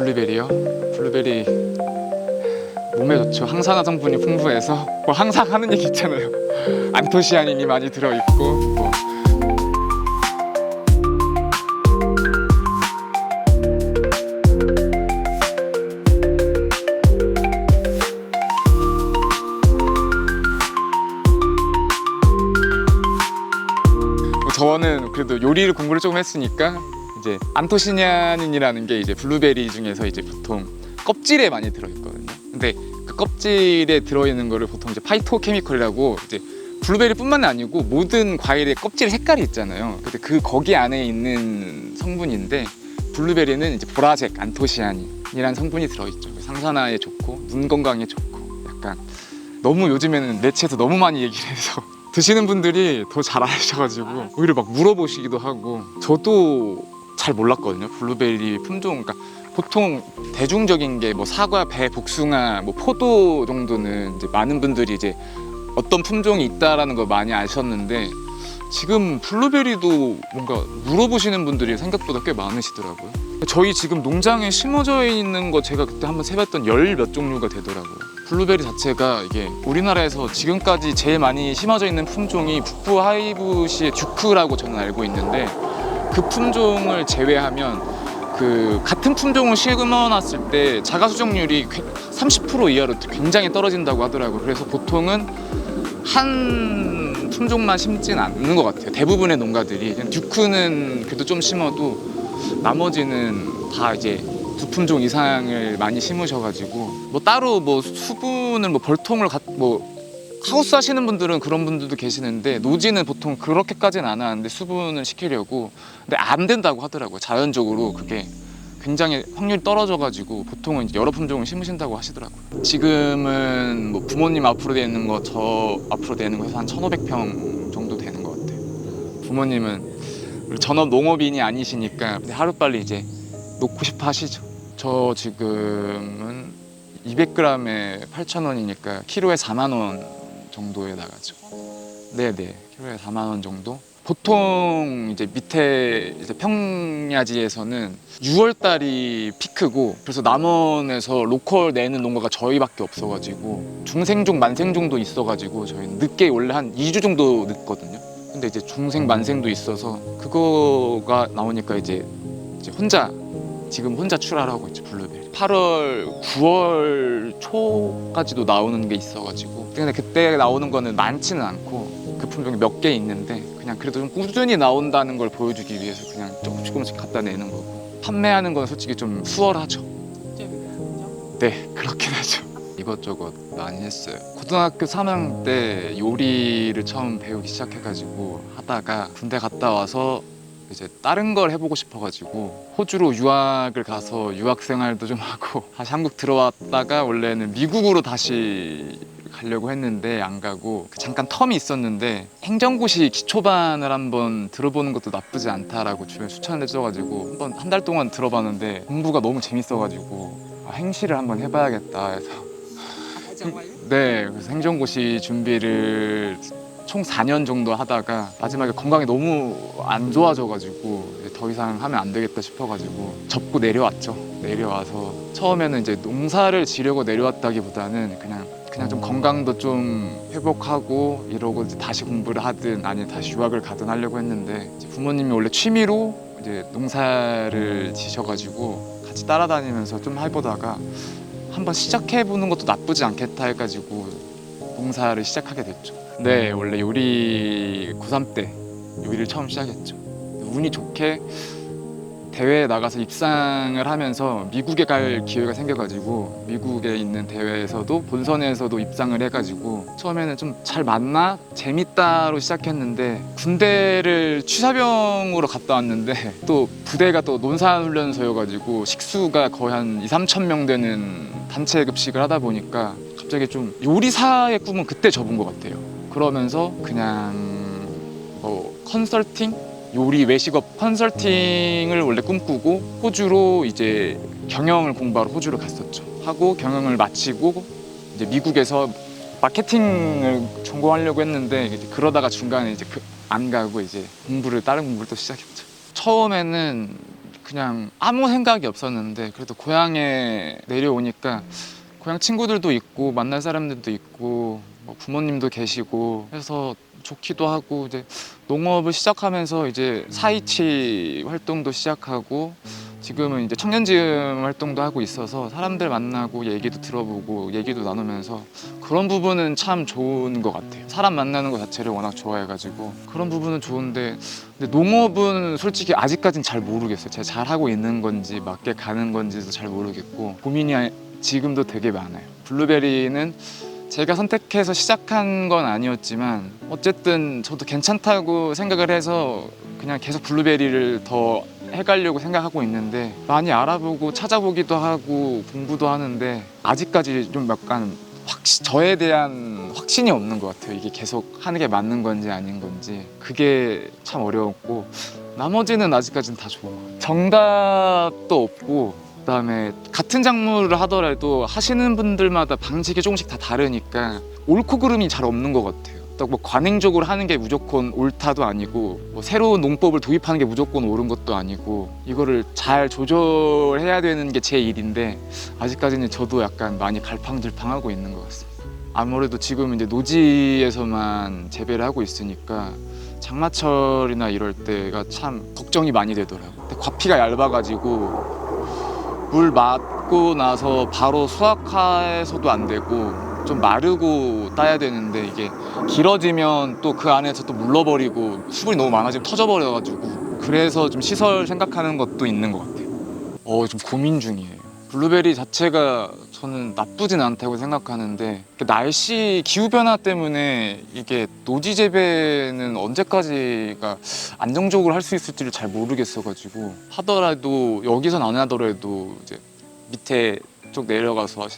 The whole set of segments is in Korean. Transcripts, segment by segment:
블루베리요? 블루베리 몸에 좋죠. 항산화 성분이 풍부해서 뭐 항상 하는 얘기 있잖아요. 안토시아닌이 많이 들어 있고 뭐뭐 저는 그래도 요리를 공부를 조금 했으니까 이제 안토시아닌이라는 게 이제 블루베리 중에서 이제 보통 껍질에 많이 들어있거든요. 근데 그 껍질에 들어있는 거를 보통 이제 파이토케미컬이라고 이제 블루베리뿐만 아니고 모든 과일의 껍질 색깔이 있잖아요. 근데 그 거기 안에 있는 성분인데 블루베리는 이제 보라색 안토시아닌이라는 성분이 들어있죠. 상산화에 좋고 눈 건강에 좋고 약간 너무 요즘에는 매체에서 너무 많이 얘기를 해서 드시는 분들이 더 잘 아셔가지고 오히려 막 물어보시기도 하고 저도 잘 몰랐거든요 블루베리 품종 그러니까 보통 대중적인 게 뭐 사과, 배, 복숭아, 뭐 포도 정도는 이제 많은 분들이 이제 어떤 품종이 있다라는 걸 많이 아셨는데 지금 블루베리도 뭔가 물어보시는 분들이 생각보다 꽤 많으시더라고요. 저희 지금 농장에 심어져 있는 거 제가 그때 한번 세봤던 열 몇 종류가 되더라고요. 블루베리 자체가 이게 우리나라에서 지금까지 제일 많이 심어져 있는 품종이 북부 하이브시의 듀크라고 저는 알고 있는데 그 품종을 제외하면 그 같은 품종을 심어놨을 때 자가 수정률이 30% 이하로 굉장히 떨어진다고 하더라고요. 그래서 보통은 한 품종만 심진 않는 것 같아요. 대부분의 농가들이 듀크는 그래도 좀 심어도 나머지는 다 이제 두 품종 이상을 많이 심으셔가지고 뭐 따로 뭐 수분을 뭐 벌통을 가, 뭐 하우스 하시는 분들은 그런 분들도 계시는데 노지는 보통 그렇게까지는 안 하는데 수분을 시키려고 근데 안 된다고 하더라고요. 자연적으로 그게 굉장히 확률이 떨어져가지고 보통은 이제 여러 품종을 심으신다고 하시더라고요. 지금은 뭐 부모님 앞으로 되는 거 저 앞으로 되는 거 해서 한 1,500평 정도 되는 것 같아요. 부모님은 전업 농업인이 아니시니까 하루빨리 이제 놓고 싶어 하시죠. 저 지금은 200g에 8,000원이니까 키로에 4만 원 정도에 나가죠. 네네, 키로에 4만 원 정도. 보통 이제 밑에 이제 평야지에서는 6월 달이 피크고 그래서 남원에서 로컬 내는 농가가 저희밖에 없어가지고 중생종 만생종도 있어가지고 저희 는 늦게 원래 한 2주 정도 늦거든요. 근데 이제 중생 만생도 있어서 그거가 나오니까 이제 이제 혼자 지금 혼자 출하를 하고 있죠 블루베리 8월 9월 초까지도 나오는 게 있어가지고. 근데 그때 나오는 거는 많지는 않고 그 품종이 몇 개 있는데 그냥 그래도 좀 꾸준히 나온다는 걸 보여주기 위해서 그냥 조금씩 조금씩 갖다 내는 거고. 판매하는 건 솔직히 좀 수월하죠. 네 그렇긴 하죠. 이것저것 많이 했어요. 고등학교 3학년 때 요리를 처음 배우기 시작해가지고 하다가 군대 갔다 와서 이제 다른 걸 해보고 싶어가지고 호주로 유학을 가서 유학 생활도 좀 하고 다시 한국 들어왔다가 원래는 미국으로 다시 가려고 했는데 안 가고 그 잠깐 텀이 있었는데 행정고시 기초반을 한번 들어보는 것도 나쁘지 않다라고 주변에 추천을 해줘가지고 한번 한 달 동안 들어봤는데 공부가 너무 재밌어가지고 아, 행시를 한번 해봐야겠다 해서. 네 그래서 행정고시 준비를 총 4년 정도 하다가 마지막에 건강이 너무 안 좋아져가지고 더 이상 하면 안 되겠다 싶어가지고 접고 내려왔죠. 내려와서 처음에는 이제 농사를 지려고 내려왔다기보다는 그냥 그냥 좀 건강도 좀 회복하고 이러고 이제 다시 공부를 하든 아니면 다시 유학을 가든 하려고 했는데 부모님이 원래 취미로 이제 농사를 지셔가지고 같이 따라다니면서 좀 해보다가 한번 시작해 보는 것도 나쁘지 않겠다 해가지고 농사를 시작하게 됐죠. 네, 원래 요리 고3 때 요리를 처음 시작했죠. 운이 좋게 대회에 나가서 입상을 하면서 미국에 갈 기회가 생겨가지고 미국에 있는 대회에서도 본선에서도 입상을 해가지고 처음에는 좀 잘 맞나 재밌다로 시작했는데 군대를 취사병으로 갔다 왔는데 또 부대가 또 논사훈련소여가지고 식수가 거의 한 2, 3천 명 되는 단체 급식을 하다 보니까 갑자기 좀 요리사의 꿈은 그때 접은 것 같아요. 그러면서 그냥 뭐 컨설팅 요리 외식업 컨설팅을 원래 꿈꾸고 호주로 이제 경영을 공부하러 호주로 갔었죠. 하고 경영을 마치고 이제 미국에서 마케팅을 전공하려고 했는데 그러다가 중간에 이제 그- 안 가고 이제 공부를 다른 공부를 또 시작했죠. 처음에는 그냥 아무 생각이 없었는데 그래도 고향에 내려오니까 고향 친구들도 있고 만날 사람들도 있고 뭐 부모님도 계시고 해서 좋기도 하고 이제 농업을 시작하면서 이제 사이치 활동도 시작하고 지금은 이제 청년지음 활동도 하고 있어서 사람들 만나고 얘기도 들어보고 얘기도 나누면서 그런 부분은 참 좋은 것 같아요. 사람 만나는 것 자체를 워낙 좋아해가지고 그런 부분은 좋은데 근데 농업은 솔직히 아직까진 잘 모르겠어요. 제가 잘 하고 있는 건지 맞게 가는 건지도 잘 모르겠고 고민이 아- 지금도 되게 많아요. 블루베리는 제가 선택해서 시작한 건 아니었지만 어쨌든 저도 괜찮다고 생각을 해서 그냥 계속 블루베리를 더 해가려고 생각하고 있는데 많이 알아보고 찾아보기도 하고 공부도 하는데 아직까지 좀 약간 확시, 저에 대한 확신이 없는 것 같아요. 이게 계속 하는 게 맞는 건지 아닌 건지 그게 참 어려웠고 나머지는 아직까지는 다 같아요. 정답도 없고 그다음에 같은 작물을 하더라도 하시는 분들마다 방식이 조금씩 다 다르니까 옳고 그름이 잘 없는 것 같아요. 딱뭐 관행적으로 하는 게 무조건 옳다도 아니고 뭐 새로운 농법을 도입하는 게 무조건 옳은 것도 아니고 이거를 잘 조절해야 되는 게 제 일인데 아직까지는 저도 약간 많이 갈팡질팡하고 있는 것 같습니다. 아무래도 지금 이제 노지에서만 재배를 하고 있으니까 장마철이나 이럴 때가 참 걱정이 많이 되더라고요. 과피가 얇아가지고 물 맞고 나서 바로 수확해서도 안 되고 좀 마르고 따야 되는데 이게 길어지면 또 그 안에서 또 물러버리고 수분이 너무 많아지면 터져버려가지고 그래서 좀 시설 생각하는 것도 있는 것 같아요. 어, 좀 고민 중이에요. 블루베리 자체가 저는 나쁘진 않다고 생각하는데 그 날씨 기후 변화 때문에 이게 노지 재배는 언제까지가 안정적으로 할 수 있을지를 잘 모르겠어가지고 하더라도 여기선 안 하더라도 이제 밑에 쪽 내려가서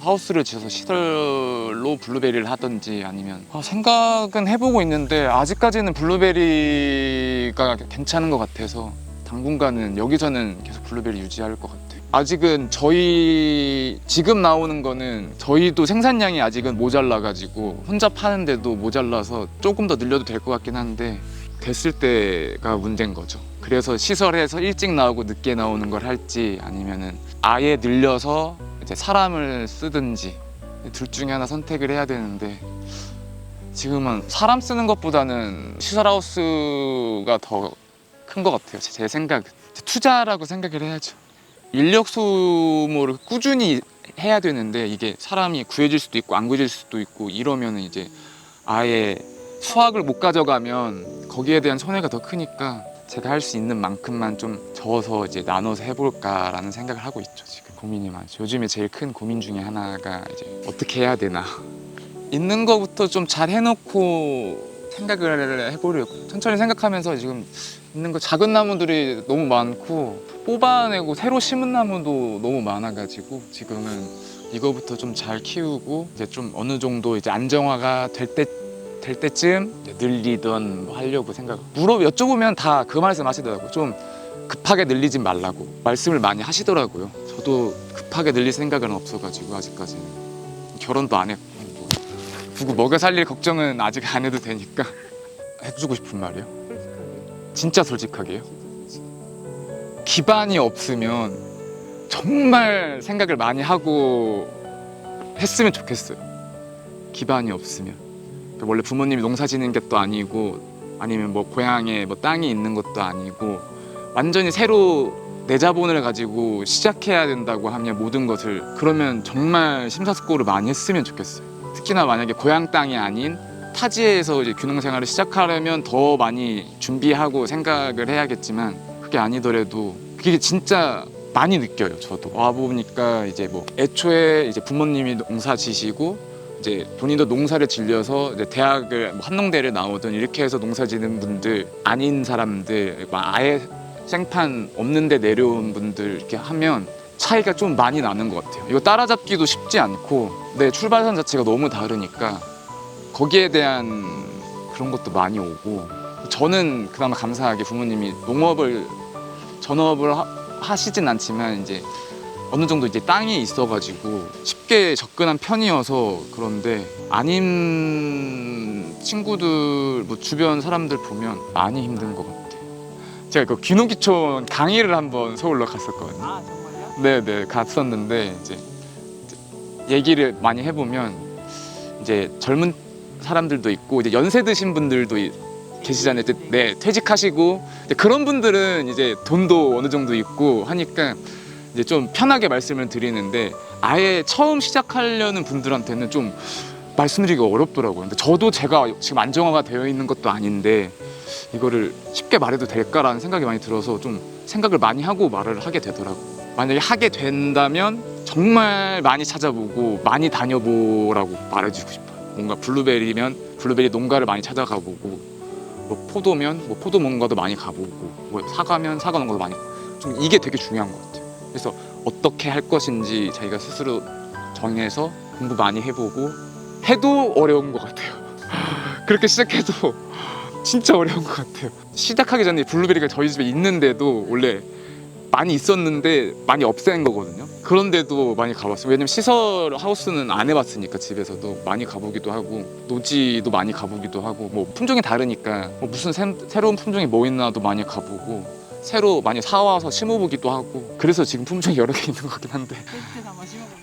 하우스를 지어서 시설로 블루베리를 하든지 아니면 아, 생각은 해보고 있는데 아직까지는 블루베리가 괜찮은 것 같아서 당분간은 여기서는 계속 블루베리 유지할 것 같아요. 아직은 저희 지금 나오는 거는 저희도 생산량이 아직은 모자라 가지고 혼자 파는데도 모자라서 조금 더 늘려도 될 것 같긴 한데 됐을 때가 문제인 거죠. 그래서 시설에서 일찍 나오고 늦게 나오는 걸 할지 아니면은 아예 늘려서 이제 사람을 쓰든지 둘 중에 하나 선택을 해야 되는데 지금은 사람 쓰는 것보다는 시설하우스가 더 큰 것 같아요. 제- 제 생각은 투자라고 생각을 해야죠. 인력 소모를 꾸준히 해야 되는데 이게 사람이 구해질 수도 있고 안 구해질 수도 있고 이러면은 이제 아예 수확을 못 가져가면 거기에 대한 손해가 더 크니까 제가 할 수 있는 만큼만 좀 저어서 이제 나눠서 해볼까라는 생각을 하고 있죠 지금. 고민이 많죠 요즘에 제일 큰 고민 중에 하나가 이제 어떻게 해야 되나. 있는 거부터 좀 잘 해놓고 생각을 해보려고 천천히 생각하면서 지금 있는 거 작은 나무들이 너무 많고 뽑아내고 새로 심은 나무도 너무 많아가지고 지금은 이거부터 좀 잘 키우고 이제 좀 어느 정도 이제 안정화가 될 때 될 때쯤 늘리던 뭐 하려고 생각. 물어 여쭤보면 다 그 말씀 하시더라고. 좀 급하게 늘리진 말라고 말씀을 많이 하시더라고요. 저도 급하게 늘릴 생각은 없어가지고 아직까지는 결혼도 안 했고 뭐 누구 먹여 살릴 걱정은 아직 안 해도 되니까 해주고 싶은 말이요. 진짜 솔직하게요. 기반이 없으면 정말 생각을 많이 하고 했으면 좋겠어요. 기반이 없으면 원래 부모님이 농사 짓는 게 또 아니고 아니면 뭐 고향에 뭐 땅이 있는 것도 아니고 완전히 새로 내 자본을 가지고 시작해야 된다고 하면 모든 것을 그러면 정말 심사숙고를 많이 했으면 좋겠어요. 특히나 만약에 고향 땅이 아닌 타지에서 이제 귀농 생활을 시작하려면 더 많이 준비하고 생각을 해야겠지만 그게 아니더라도 그게 진짜 많이 느껴요. 저도 와 보니까 이제 뭐 애초에 이제 부모님이 농사 지시고 이제 본인도 농사를 질려서 이제 대학을 뭐 한농대를 나오든 이렇게 해서 농사 지는 분들 아닌 사람들 막 아예 생판 없는데 내려온 분들 이렇게 하면 차이가 좀 많이 나는 것 같아요. 이거 따라잡기도 쉽지 않고 내 출발선 자체가 너무 다르니까 거기에 대한 그런 것도 많이 오고 저는 그나마 감사하게 부모님이 농업을 전업을 하, 하시진 않지만 이제 어느 정도 이제 땅이 있어가지고 쉽게 접근한 편이어서 그런데 아닌 친구들 뭐 주변 사람들 보면 많이 힘든 것 같아. 제가 그 귀농귀촌 강의를 한번 서울로 갔었거든요. 아 정말요? 네네 갔었는데 이제 얘기를 많이 해보면 이제 젊은 사람들도 있고 이제 연세 드신 분들도 이- 계시잖아요. 이제 네 퇴직하시고 그런 분들은 이제 돈도 어느 정도 있고 하니까 이제 좀 편하게 말씀을 드리는데 아예 처음 시작하려는 분들한테는 좀 말씀드리기가 어렵더라고요. 근데 저도 제가 지금 안정화가 되어 있는 것도 아닌데 이거를 쉽게 말해도 될까라는 생각이 많이 들어서 좀 생각을 많이 하고 말을 하게 되더라고요. 만약에 하게 된다면 정말 많이 찾아보고 많이 다녀보라고 말해주고 싶어요. 뭔가 블루베리면 블루베리 농가를 많이 찾아가보고 뭐 포도면 뭐 포도 농가도 많이 가보고 뭐 사과면 사과 농가도 많이 좀 이게 되게 중요한 것 같아요. 그래서 어떻게 할 것인지 자기가 스스로 정해서 공부 많이 해보고 해도 어려운 것 같아요. 그렇게 시작해도 진짜 어려운 것 같아요. 시작하기 전에 블루베리가 저희 집에 있는데도 원래 많이 있었는데 많이 없앤 거거든요. 그런데도 많이 가봤어요. 왜냐면 시설 하우스는 안 해봤으니까 집에서도 많이 가보기도 하고 노지도 많이 가보기도 하고 뭐 품종이 다르니까 뭐 무슨 새, 새로운 품종이 뭐 있나도 많이 가보고 새로 많이 사와서 심어보기도 하고 그래서 지금 품종이 여러 개 있는 것 같긴 한데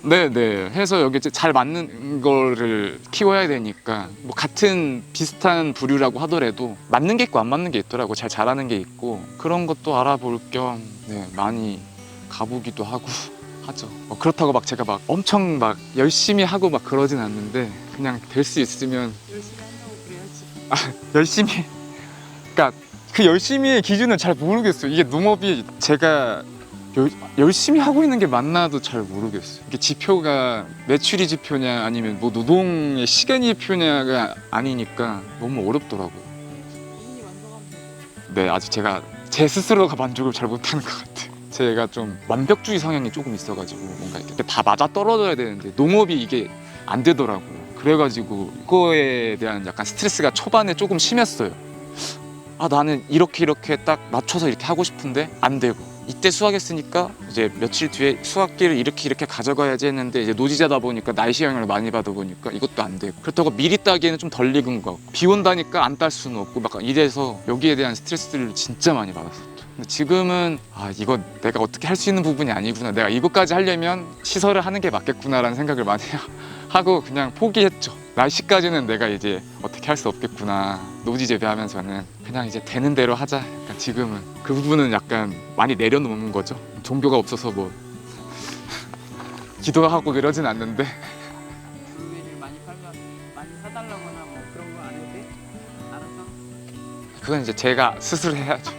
심어보고 네네. 해서 여기 이제 잘 맞는 거를 키워야 되니까 뭐 같은 비슷한 부류라고 하더라도 맞는 게 있고 안 맞는 게 있더라고. 잘 자라는 게 있고 그런 것도 알아볼 겸 네, 많이 가보기도 하고 하죠. 뭐 그렇다고 막 제가 막 엄청 막 열심히 하고 막 그러진 않는데 그냥 될 수 있으면 열심히 한다고 그래야지 열심히. 그러니까 그 열심히의 기준은 잘 모르겠어요. 이게 농업이 제가 열, 열심히 하고 있는 게 맞나도 잘 모르겠어요. 이게 지표가 매출이 지표냐 아니면 뭐 노동의 시간이 지표냐가 아니니까 너무 어렵더라고요. 네 아직 제가 제 스스로가 만족을 잘 못하는 것 같아요. 제가 좀 완벽주의 성향이 조금 있어가지고 뭔가 이렇게 다 맞아 떨어져야 되는데 농업이 이게 안 되더라고요. 그래가지고 이거에 대한 약간 스트레스가 초반에 조금 심했어요. 아 나는 이렇게 이렇게 딱 맞춰서 이렇게 하고 싶은데 안 되고 이때 수학했으니까 이제 며칠 뒤에 수학기를 이렇게 이렇게 가져가야지 했는데 이제 노지자다 보니까 날씨 영향을 많이 받아 보니까 이것도 안 되고 그렇다고 미리 따기에는 좀 덜 익은 거 같고 비 온다니까 안 딸 수는 없고 막 이래서 여기에 대한 스트레스를 진짜 많이 받았었죠. 근데 지금은 아 이거 내가 어떻게 할 수 있는 부분이 아니구나. 내가 이것까지 하려면 시설을 하는 게 맞겠구나라는 생각을 많이 하고 그냥 포기했죠. 날씨까지는 내가 이제 어떻게 할 수 없겠구나. 노지 재배하면서는 그냥 이제 되는 대로 하자 지금은 그 부분은 약간 많이 내려놓는 거죠? 종교가 없어서 뭐 기도하고 이러진 않는데. 블루베리를 많이 팔면 많이 사달라거나 뭐 그런 거 안 해도 돼? 알아서 그건 이제 제가 스스로 해야죠